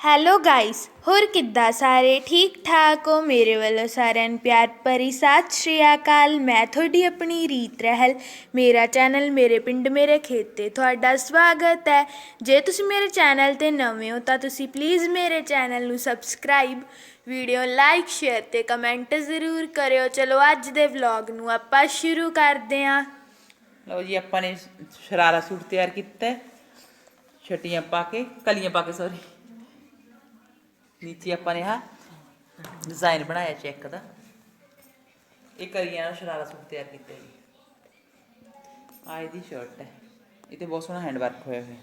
Hello guys ਹੋਰ ਕਿੱਦਾਂ ਸਾਰੇ? ਠੀਕ ਠਾਕ ਹੋ? ਮੇਰੇ ਵੱਲੋਂ ਸਾਰਿਆਂ ਨੂੰ ਪਿਆਰ ਭਰੀ ਸਤਿ ਸ਼੍ਰੀ ਅਕਾਲ। ਮੈਂ ਤੁਹਾਡੀ ਆਪਣੀ ਰੀਤ ਰਹਿਲ। ਮੇਰਾ ਚੈਨਲ ਮੇਰੇ ਪਿੰਡ ਮੇਰੇ ਖੇਤ ਤੇ ਤੁਹਾਡਾ ਸਵਾਗਤ ਹੈ। ਜੇ ਤੁਸੀਂ ਮੇਰੇ ਚੈਨਲ ਤੇ ਨਵੇਂ ਹੋ ਤਾਂ ਤੁਸੀਂ ਪਲੀਜ਼ ਮੇਰੇ ਚੈਨਲ ਨੂੰ ਸਬਸਕ੍ਰਾਈਬ ਵੀਡੀਓ ਲਾਈਕ ਸ਼ੇਅਰ ਤੇ ਕਮੈਂਟ ਜ਼ਰੂਰ ਕਰਿਓ। ਚਲੋ ਅੱਜ ਦੇ ਵਲੌਗ ਨੂੰ ਆਪਾਂ ਸ਼ੁਰੂ ਕਰਦੇ ਹਾਂ। ਲਓ ਜੀ, ਆਪਾਂ ਨੇ ਸ਼ਰਾਰਾ ਸੂਟ ਤਿਆਰ ਕੀਤਾ ਹੈ। ਛਟੀਆਂ ਪਾ ਕੇ, ਕਲੀਆਂ ਪਾ ਕੇ ਸੌਰੀ ਨੀਚੇ ਆਪਾਂ ਨੇ ਆ ਡਿਜ਼ਾਈਨ ਬਣਾਇਆ ਚੈੱਕ ਦਾ। ਇਹ ਕਲੀਆਂ ਸ਼ਰਾਰਾ ਸੂਟ ਤਿਆਰ ਕੀਤਾ ਜੀ। ਆ ਇਹਦੀ ਸ਼ਰਟ ਹੈ। ਇਹ ਤੇ ਬਹੁਤ ਸੋਹਣਾ ਹੈਂਡ ਵਰਕ ਹੋਇਆ ਹੋਇਆ।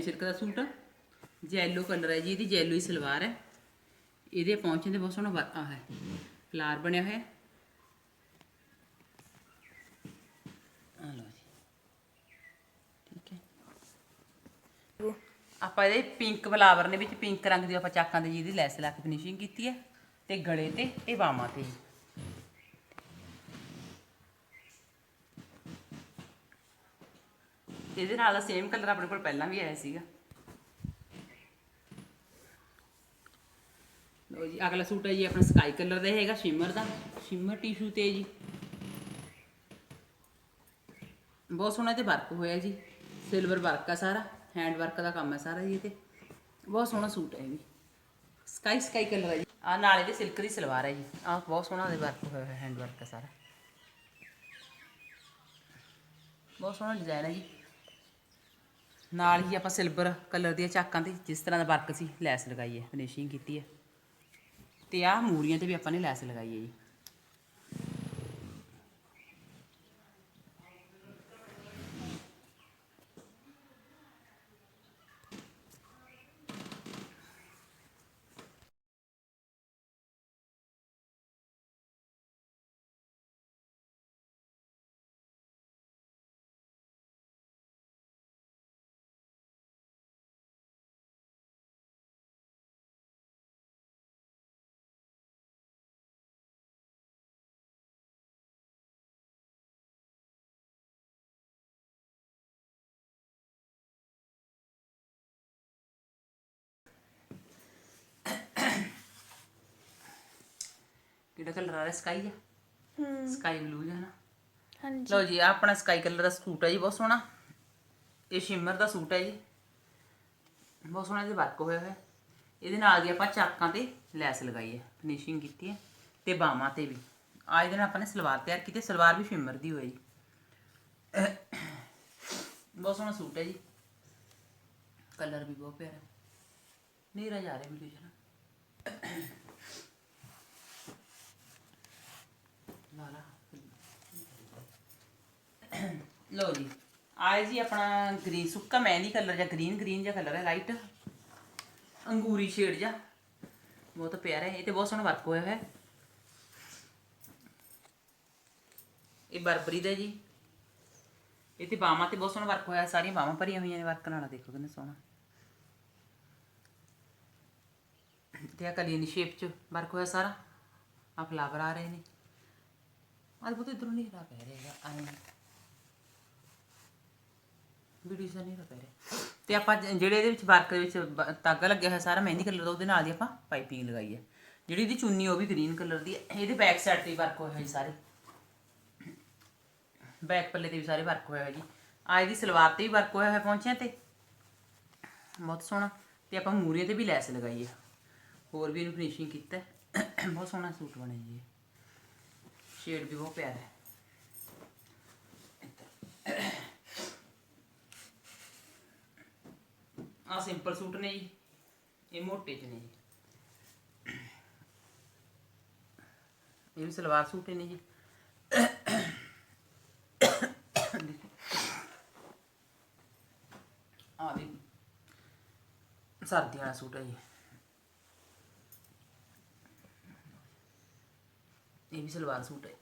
ਵੀ ਸਿਲਕ ਦਾ ਸੂਟ ਜੈਲੋ ਕਲਰ ਹੈ ਜੀ, ਇਹਦੀ ਜੈਲੋ ਹੀ ਸਲਵਾਰ ਹੈ। ਇਹਦੇ ਪਹੁੰਚੇ ਤੇ ਬਹੁਤ ਸੋਹਣਾ ਵਰ- ਹੈ। ਫਲਾਰ ਬਣਿਆ ਹੋਇਆ ਆ ਲਓ ਜੀ। ਠੀਕ ਹੈ। ਆਪਾਂ ਇਹਦੇ ਪਿੰਕ ਫਲਾਵਰ ਨੇ ਵਿੱਚ ਪਿੰਕ ਰੰਗ ਦੀ ਆਪਾਂ ਚਾਕਾਂ ਤੇ ਜਿਹਦੀ ਲੈਸ ਲਾ ਕੇ ਫਿਨਿਸ਼ਿੰਗ ਕੀਤੀ ਹੈ। ਤੇ ਗਲੇ ਤੇ ਤੇ ਬਾਹਾਂ ਤੇ। ਇਹਦੇ ਨਾਲ ਸੇਮ ਕਲਰ ਆਪਣੇ ਕੋਲ ਪਹਿਲਾਂ ਵੀ ਆਇਆ ਸੀਗਾ। ਲੋ ਜੀ, ਅਗਲਾ ਸੂਟ ਹੈ ਜੀ ਆਪਣਾ ਸਕਾਈ ਕਲਰ ਦਾ ਹੈਗਾ ਸ਼ਿਮਰ ਦਾ। ਸ਼ਿਮਰ ਟਿਸ਼ੂ ਤੇ ਜੀ। ਬਹੁਤ ਸੋਹਣਾ ਤੇ ਵਰਕ ਹੋਇਆ ਜੀ। ਸਿਲਵਰ ਵਰਕ ਆ ਸਾਰਾ ਹੈਂਡ ਵਰਕ ਦਾ ਕੰਮ ਹੈ ਸਾਰਾ ਜੀ ਤੇ ਬਹੁਤ ਸੋਹਣਾ ਸੂਟ ਹੈ ਜੀ। ਸਕਾਈ ਸਕਾਈ ਕਲਰ ਹੈ ਜੀ। ਆ ਨਾਲ ਇਹਦੇ ਸਿਲਕ ਦੀ ਸਲਵਾਰ ਹੈ ਜੀ। ਆ ਬਹੁਤ ਸੋਹਣਾ ਦੇ ਵਰਕ ਹੋਇਆ ਹੋਇਆ ਹੈਂਡ ਵਰਕ ਹੈ ਸਾਰਾ। ਬਹੁਤ ਸੋਹਣਾ ਡਿਜ਼ਾਈਨ ਹੈ ਜੀ। ਨਾਲ ਹੀ ਆਪਾਂ ਸਿਲਵਰ ਕਲਰ ਦੀਆਂ ਚਾਕਾਂ ਤੇ ਜਿਸ ਤਰ੍ਹਾਂ ਦਾ ਵਰਕ ਸੀ, ਲੈਸ ਲਗਾਈ ਹੈ ਫਿਨਿਸ਼ਿੰਗ ਕੀਤੀ ਹੈ। ਤੇ ਆਹ ਮੂਰੀਆਂ ਤੇ ਵੀ ਆਪਾਂ ਨੇ ਲੈਸ ਲਗਾਈ ਹੈ ਜੀ। ਕਿਹੜਾ ਕਲਰ ਆ ਰਿਹਾ ਸਕਾਈ ਆ ਸਕਾਈ ਬਲੂ ਜਿਹਾ ਨਾ। ਹਾਂਜੀ। ਲਓ ਜੀ ਆਹ ਆਪਣਾ ਸਕਾਈ ਕਲਰ ਦਾ ਸੂਟ ਹੈ ਜੀ ਬਹੁਤ ਸੋਹਣਾ। ਇਹ ਸ਼ਿਮਰ ਦਾ ਸੂਟ ਹੈ ਜੀ। ਬਹੁਤ ਸੋਹਣਾ ਇਹਦੇ ਵਰਕ ਹੋਇਆ ਹੋਇਆ। ਇਹਦੇ ਨਾਲ ਦੀ ਆਪਾਂ ਚਾਕਾਂ ਤੇ ਲੈਸ ਲਗਾਈ ਹੈ ਫਿਨਿਸ਼ਿੰਗ ਕੀਤੀ ਹੈ ਤੇ ਬਾਹਾਂ ਤੇ ਵੀ। ਆ ਇਹਦੇ ਨਾਲ ਆਪਾਂ ਨੇ ਸਲਵਾਰ ਤਿਆਰ ਕੀਤੀ ਸਲਵਾਰ ਵੀ ਸ਼ਿਮਰ ਦੀ ਹੋਈ। ਜੀ ਬਹੁਤ ਸੋਹਣਾ ਸੂਟ ਹੈ ਜੀ। ਕਲਰ ਵੀ ਬਹੁਤ ਪਿਆਰਾ। ਨੀਰਾ ਜਾ ਰਿਹਾ ਵੀਡੀਓ ਚ ਲੋ ਜੀ ਆਏ ਜੀ ਆਪਣਾ ਗ੍ਰੀਨ ਸੁੱਕਾ ਮਹਿੰਦੀ ਕਲਰ ਜਾਂ ਗ੍ਰੀਨ ਗ੍ਰੀਨ ਜਿਹਾ ਕਲਰ ਹੈ ਲਾਈਟ ਅੰਗੂਰੀ ਸ਼ੇਡ ਜਿਹਾ। ਬਹੁਤ ਪਿਆਰਾ ਹੈ, ਇਹ ਤੇ ਬਹੁਤ ਸੋਹਣਾ ਵਰਕ ਹੋਇਆ ਹੋਇਆ ਹੈ। ਇਹ ਬਰਬਰੀ ਦਾ ਜੀ। ਇਹ ਤੇ ਬਾਹਾਂ ਤੇ ਬਹੁਤ ਸੋਹਣਾ ਵਰਕ ਹੋਇਆ, ਸਾਰੀਆਂ ਬਾਹਾਂ ਭਰੀਆਂ ਹੋਈਆਂ ਨੇ ਵਰਕ ਨਾਲ ਦੇਖੋ ਕਿੰਨਾ ਸੋਹਣਾ। ਤੇ ਆ ਕਲੀਨ ਸ਼ੇਪ ਚ ਵਰਕ ਹੋਇਆ ਸਾਰਾ। ਆ ਫਲਾਵਰ ਆ ਰਹੇ ਨੇ। ਅੱਜ ਬਹੁਤ ਇਧਰੋਂ ਨਹੀਂ ਰਾ ਪੈ ਰਿਹਾ ਆਏ ਵੀਡੀਓ ਸਾ ਨਹੀਂ ਰਾ ਪੈ ਰਿਹਾ ਤੇ ਆਪਾਂ ਜਿਹੜੇ ਇਹਦੇ ਵਿੱਚ ਵਰਕ ਦੇ ਵਿੱਚ ਬ- ਧਾਗਾ ਲੱਗਿਆ ਹੋਇਆ ਸਾਰਾ ਮਹਿੰਦੀ ਕਲਰ ਦਾ ਉਹਦੇ ਨਾਲ ਦੀ ਆਪਾਂ ਪਾਈਪਿੰਗ ਲਗਾਈ ਹੈ ਜਿਹੜੀ ਇਹਦੀ ਚੁੰਨੀ ਉਹ ਵੀ ਗ੍ਰੀਨ ਕਲਰ ਦੀ ਹੈ ਇਹਦੇ ਬੈਕ ਸਾਈਡ ਤੇ ਵਰਕ ਹੋਇਆ ਹੋਇਆ ਜੀ ਸਾਰੇ ਬੈਕ ਪੱਲੇ ਤੇ ਵੀ ਸਾਰੇ ਵਰਕ ਹੋਇਆ ਹੋਇਆ ਜੀ ਆ ਇਹਦੀ ਸਲਵਾਰ ਤੇ ਵੀ ਵਰਕ ਹੋਇਆ ਹੋਇਆ ਪਹੁੰਚਿਆ ਤੇ ਬਹੁਤ ਸੋਹਣਾ। ਤੇ ਆਪਾਂ ਮੂਰੇ ਤੇ ਵੀ ਲੈਸ ਲਗਾਈ ਹੈ ਹੋਰ ਵੀ ਇਹਨੂੰ ਫਿਨਿਸ਼ਿੰਗ ਕੀਤਾ। ਬਹੁਤ ਸੋਹਣਾ ਸੂਟ ਬਣਿਆ ਜੀ ਸ਼ੇਡ ਵੀ ਬਹੁਤ ਪਿਆਰਾ ਹੈ ਆ ਸਿੰਪਲ ਸੂਟ ਨੇ ਜੀ ਇਹ ਮੋਟੇ ਚ ਨੇ ਜੀ ਇਹ ਵੀ ਸਲਵਾਰ ਸੂਟ ਹੀ ਨੇ ਜੀ ਆ ਵੀ ਸਰਦੀਆਂ ਵਾਲਾ ਸੂਟ ਹੈ ਜੀ ਇਹ ਵੀ ਸਲਵਾਰ ਸੂਟ ਹੈ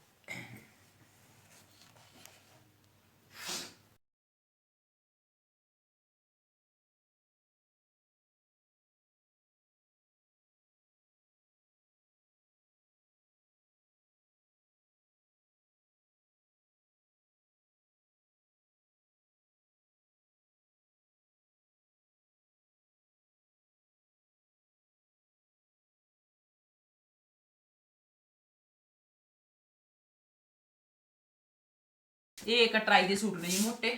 ਇਹ ਕਟਰਾਈ ਦੇ ਸੂਟ ਨੇ ਜੀ ਮੋਟੇ।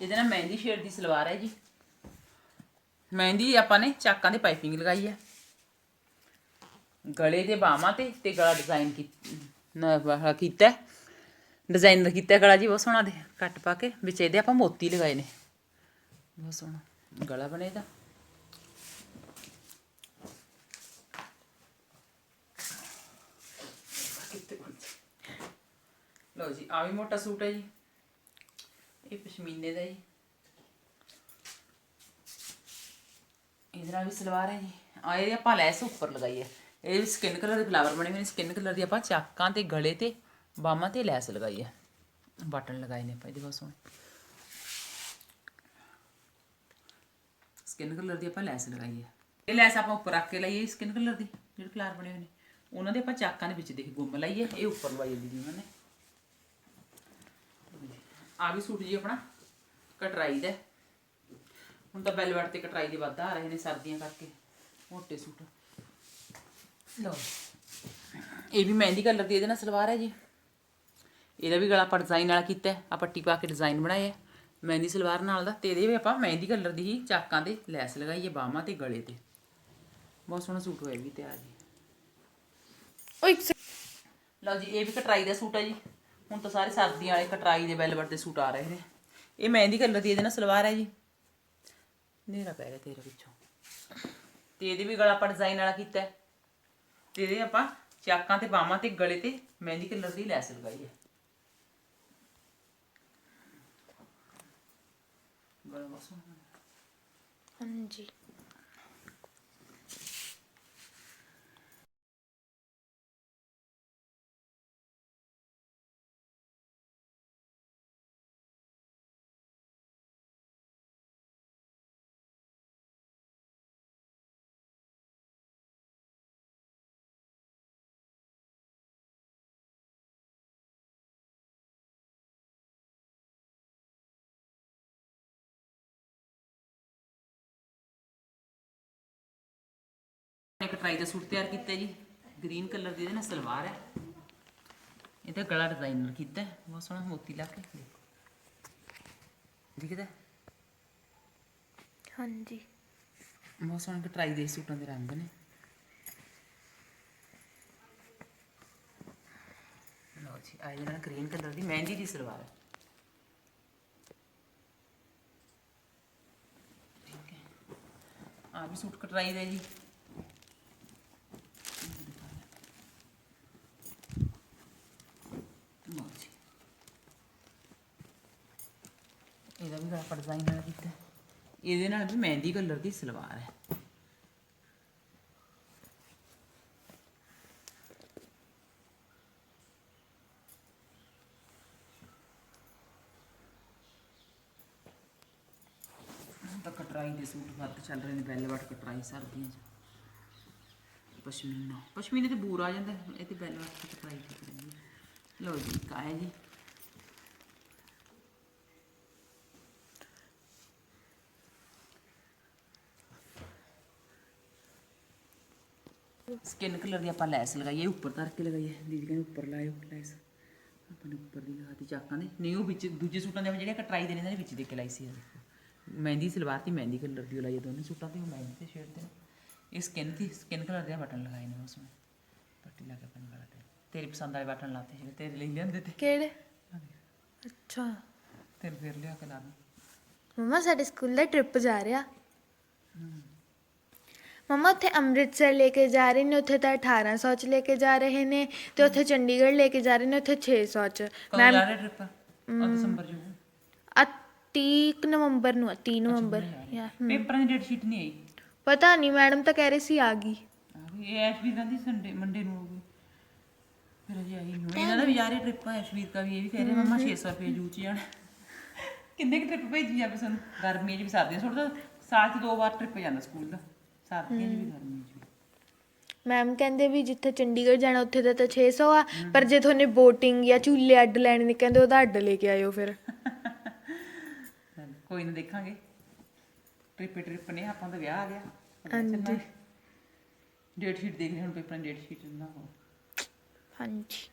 ਇਹਦੇ ਨਾਲ ਮਹਿੰਦੀ ਸ਼ੇਡ ਦੀ ਸਲਵਾਰ ਹੈ ਜੀ। ਮਹਿੰਦੀ ਆਪਾਂ ਨੇ ਚਾਕਾਂ ਦੇ ਪਾਈਪਿੰਗ ਲਗਾਈ ਹੈ। ਗਲੇ ਦੇ ਬਾਹਾਂ ਤੇ ਤੇ ਗਲਾ ਡਿਜ਼ਾਈਨ ਕੀਤਾ ਡਿਜ਼ਾਈਨਰ ਕੀਤਾ ਗਲਾ ਜੀ, ਬਹੁਤ ਸੋਹਣਾ ਦੇ। ਕੱਟ ਪਾ ਕੇ, ਵਿੱਚ ਇਹਦੇ ਆਪਾਂ ਮੋਤੀ ਲਗਾਏ ਨੇ। ਬਹੁਤ ਸੋਹਣਾ। ਗਲਾ ਬਣੇ ਲਓ ਜੀ ਆ ਵੀ ਮੋਟਾ ਸੂਟ ਹੈ ਜੀ। ਇਹ ਪਸ਼ਮੀਨੇ ਦਾ ਜੀ। ਇਹਦੇ ਨਾਲ ਵੀ ਸਲਵਾਰ ਹੈ ਜੀ। ਆ ਇਹ ਆਪਾਂ ਲੈਸ ਉੱਪਰ ਲਗਾਈ ਹੈ। ਇਹ ਵੀ ਸਕਿਨ ਕਲਰ ਦੇ ਫਲਾਵਰ ਬਣੇ ਹੋਏ ਨੇ ਸਕਿਨ ਕਲਰ ਦੀ ਆਪਾਂ ਚਾਕਾਂ ਤੇ, ਗਲੇ ਤੇ, ਬਾਹਾਂ ਤੇ ਲੈਸ ਲਗਾਈ ਹੈ। ਬਟਨ ਲਗਾਏ ਨੇ ਆਪਾਂ ਇਹਦੇ ਬਹੁਤ ਸੋਹਣੇ ਸਕਿਨ ਕਲਰ ਦੀ ਆਪਾਂ ਲੈਸ ਲਗਾਈ ਹੈ। ਇਹ ਲੈਸ ਆਪਾਂ ਉੱਪਰ ਰੱਖ ਕੇ ਲਾਈਏ ਸਕਿਨ ਕਲਰ ਦੀ, ਜਿਹੜੇ ਫਲਾਰ ਬਣੇ ਹੋਏ ਨੇ। ਉਹਨਾਂ ਦੇ ਆਪਾਂ ਚਾਕਾਂ ਦੇ ਵਿੱਚ ਦੇਖ ਗੁੰਮ ਲਾਈਏ ਇਹ ਉੱਪਰ ਲਵਾਈ ਜਾਂਦੀ ਜੀ ਉਹਨਾਂ ਨੇ। ਆ ਵੀ ਸੂਟ ਜੀ ਆਪਣਾ ਕਟਰਾਈ ਦਾ। ਹੁਣ ਤਾਂ ਬੈਲਵਟ ਤੇ ਕਟਰਾਈ ਦੇ ਵੱਧ ਆ ਰਹੇ ਨੇ ਸਰਦੀਆਂ ਕਰਕੇ ਮੋਟੇ ਸੂਟ। ਲਓ ਇਹ ਵੀ ਮਹਿੰਦੀ ਕਲਰ ਦੀ ਇਹਦੇ ਨਾਲ ਸਲਵਾਰ ਹੈ ਜੀ। ਇਹਦਾ ਵੀ ਗਲਾ ਆਪਾਂ ਡਿਜ਼ਾਈਨ ਵਾਲਾ ਕੀਤਾ ਆ ਪੱਟੀ ਪਾ ਕੇ ਡਿਜ਼ਾਈਨ ਬਣਾਇਆ ਮਹਿੰਦੀ ਸਲਵਾਰ ਨਾਲ ਦਾ ਤੇ ਇਹਦੇ ਵੀ ਆਪਾਂ ਮਹਿੰਦੀ ਕਲਰ ਦੀ ਹੀ ਚਾਕਾਂ ਤੇ ਲੈਸ ਲਗਾਈ ਹੈ ਬਾਹਾਂ ਤੇ ਗਲੇ ਤੇ। ਬਹੁਤ ਸੋਹਣਾ ਸੂਟ ਹੋਇਆ ਵੀ ਤਿਆਰ ਜੀ। ਲਓ ਜੀ ਇਹ ਵੀ ਕਟਰਾਈ ਦਾ ਸੂਟ ਹੈ ਜੀ। ਹੁਣ ਤਾਂ ਸਾਰੇ ਸਰਦੀਆਂ ਵਾਲੇ ਕਟਰਾਈ ਦੇ ਵੈਲਵਟ ਦੇ ਸੂਟ ਆ ਰਹੇ ਨੇ। ਇਹ ਮਹਿੰਦੀ ਕਲਰ ਦੀ, ਇਹਦੇ ਨਾਲ ਸਲਵਾਰ ਹੈ ਜੀ। ਨੇਰਾ ਪੈ ਰਿਹਾ ਤੇਰੇ ਪਿੱਛੋਂ। ਤੇ ਇਹਦੇ ਵੀ ਗਲਾ ਆਪਾਂ ਡਿਜ਼ਾਈਨ ਵਾਲਾ ਕੀਤਾ ਹੈ। ਤੇ ਇਹਦੇ ਆਪਾਂ ਚਾਕਾਂ ਤੇ, ਬਾਹਾਂ ਤੇ, ਗਲੇ ਤੇ ਮਹਿੰਦੀ ਕਲਰ ਦੀ ਲੈਸ ਲਗਾਈ ਹੈ। ਗਲਾ ਬਸ ਹਾਂਜੀ। ਇੱਕ ਟਰਾਈ ਦਾ ਸੂਟ ਤਿਆਰ ਕੀਤਾ ਜੀ। ਗ੍ਰੀਨ ਕਲਰ ਦੀ ਇਹਦੇ ਨਾਲ ਸਲਵਾਰ ਹੈ। ਇਹਦਾ ਗਲਾ ਡਿਜ਼ਾਈਨਰ ਕੀਤਾ ਹੈ, ਬਹੁਤ ਸੋਹਣਾ ਮੋਤੀ ਲਾ ਕੇ। ਦੇਖੋ। ਦਿਖਦਾ ਹੈ? ਹਾਂਜੀ। ਬਹੁਤ ਸੋਹਣੇ ਕਟਰਾਈ ਦੇ ਸੂਟਾਂ ਦੇ ਰੰਗ ਨੇ। ਲਓ ਜੀ ਆ ਇਹਦੇ ਨਾਲ ਗ੍ਰੀਨ ਕਲਰ ਦੀ ਮਹਿੰਦੀ ਦੀ ਸਲਵਾਰ ਹੈ। ਠੀਕ ਹੈ। ਆ ਵੀ ਸੂਟ ਕਟਰਾਈ ਦਾ ਜੀ। ਪਰਦਾਈ ਨਾਲ ਕੀਤਾ। ਇਹਦੇ ਨਾਲ ਵੀ ਮਹਿੰਦੀ ਕਲਰ ਦੀ ਸਲਵਾਰ ਹੈ। ਤਾਂ ਕਟਰਾਈ ਦੇ ਸੂਟ ਵੱਧ ਚੱਲ ਰਹੇ ਨੇ ਬੈਲਵਟ ਕਟਰਾਈ ਸਰਦੀਆਂ 'ਚ। ਪਸ਼ਮੀਨਾ। ਪਸ਼ਮੀਨੇ ਤੇ ਬੂਰ ਆ ਜਾਂਦਾ, ਇਹ ਤੇ ਬੈਲਵਟ ਕਟਰਾਈ ਕਰਦੇ ਲਓ ਜੀ ਕਾਇਆ ਜੀ। ਸਕਿਨ ਕਲਰ ਦੀ ਆਪਾਂ ਲੈਸ ਲਗਾਈ ਹੈ ਉੱਪਰ ਧਰ ਕੇ ਲਗਾਈ ਹੈ ਦੀਦੀ ਕਹਿੰਦੇ ਉੱਪਰ ਲਾਇਓ ਲੈਸ। ਆਪਾਂ ਨੇ ਉੱਪਰ ਦੀ ਲਗਾਤੀ ਚਾਕਾਂ ਦੇ। ਨਿਊ ਵਿੱਚ ਦੂਜੇ ਸੂਟਾਂ ਦੇ ਜਿਹੜੇ ਕਟਰਾਈ ਦੇ ਨੇ ਇਹਨਾਂ ਦੇ ਵਿੱਚ ਦੇ ਕੇ ਲਾਈ ਸੀ ਮਹਿੰਦੀ ਸਲਵਾਰ ਤੇ ਮਹਿੰਦੀ ਕਲਰ ਦੀ ਉਹ ਲਾਈ ਦੋਨੇ ਸੂਟਾਂ ਤੇ ਉਹ ਮਹਿੰਦੀ ਤੇ ਸ਼ੇਡ ਤੇ। ਇਹ ਸਕਿਨ ਦੀ ਸਕਿਨ ਕਲਰ ਦੇ ਬਟਨ ਲਗਾਏ ਨੇ ਉਸ ਵਿੱਚ ਪੱਟੀ ਲਾ ਕੇ ਪੈਨ ਵਾਲਾ ਤੇ। ਤੇਰੀ ਪਸੰਦ ਵਾਲੇ ਬਟਨ ਲਾਤੇ ਜਿਹੜੇ ਤੇਰੇ ਲਈ ਲਿਆਂਦੇ ਤੇ। ਕਿਹੜੇ? ਅੱਛਾ। ਤੇਰੇ ਫਿਰ ਲਿਆ ਕੇ ਲਾ ਦੂੰ। ਮਮਾ ਸਾਡੇ ਸਕੂਲ ਦਾ ਟ੍ਰਿਪ ਜਾ ਰਿਹਾ। ਮਮਾ ਉੱਥੇ ਅੰਮ੍ਰਿਤਸਰ ਲੈ ਕੇ ਜਾ ਰਹੇ ਨੇ ਉੱਥੇ ਤਾਂ 1800 ਚ ਲੈ ਕੇ ਜਾ ਰਹੇ ਨੇ ਤੇ ਉੱਥੇ ਚੰਡੀਗੜ੍ਹ ਲੈ ਕੇ ਜਾ ਰਹੇ ਨੇ ਉੱਥੇ 600 ਚ। ਕਦੋਂ ਜਾ ਰਹੇ ਟ੍ਰਿਪ ਆ ਦਸੰਬਰ ਜੂ ਆ 30 ਨਵੰਬਰ ਨੂੰ ਆ 30 ਨਵੰਬਰ ਯਾ ਪੇਪਰਾਂ ਦੀ ਡੇਟ ਸ਼ੀਟ ਨਹੀਂ ਆਈ? ਪਤਾ ਨਹੀਂ ਮੈਡਮ ਤਾਂ ਕਹਿ ਰਹੀ ਸੀ ਆ ਗਈ। ਆ। ਇਹ ਐਸ਼ਵੀਰ ਕਹਿੰਦੀ ਸੰਡੇ ਮੰਡੇ ਨੂੰ ਹੋਊਗੀ ਫਿਰ ਅਜੇ ਆਈ ਨਹੀਂ ਹੋਣੀ। ਇਹਨਾਂ ਦਾ ਵੀ ਜਾ ਰਹੀ ਟ੍ਰਿਪ ਹੈ ਐਸ਼ਵੀਰ ਦਾ ਵੀ ਇਹ ਵੀ ਕਹਿ ਰਿਹਾ ਮੰਮਾ 600 ਰੁਪਏ ਜੂ ਚ ਜਾਣਾ। ਕਿੰਨੇ ਕਿ ਟ੍ਰਿਪ ਭੇਜੀ ਜਾਵੇ ਸਾਨੂੰ? ਗਰਮੀਆਂ 'ਚ ਵੀ ਸਰਦੀਆਂ ਥੋੜਾ ਸਾਲ 'ਚ ਦੋ ਵਾਰ ਟ੍ਰਿਪ ਜਾਂਦਾ ਸਕੂਲ ਦਾ। ਸਰਦੀਆਂ 'ਚ ਵੀ ਗਰਮੀਆਂ 'ਚ ਵੀ। ਮੈਮ ਕਹਿੰਦੇ ਵੀ ਜਿੱਥੇ ਚੰਡੀਗੜ੍ਹ ਜਾਣਾ ਉੱਥੇ ਦਾ ਤਾਂ 600 ਆ ਪਰ ਜੇ ਤੁਹਾਨੇ ਬੋਟਿੰਗ ਜਾਂ ਝੂਲੇ ਅੱਡ ਲੈਣੇ ਨੇ ਕਹਿੰਦੇ ਉਹਦਾ ਅੱਡ ਲੈ ਕੇ ਆਇਓ ਫਿਰ। ਚੱਲ, ਕੋਈ ਨਾ ਦੇਖਾਂਗੇ। ਟ੍ਰਿਪ ਟ੍ਰਿਪ ਨੇ ਆਪਾਂ ਦਾ ਵਿਆਹ ਆ ਗਿਆ। ਹਾਂਜੀ। ਡੇਟ ਸ਼ੀਟ ਦੇਖ ਹੁਣ ਪੇਪਰਾਂ ਦੀ ਡੇਟ ਸ਼ੀਟ ਨਾ ਹੋ ਹਾਂਜੀ।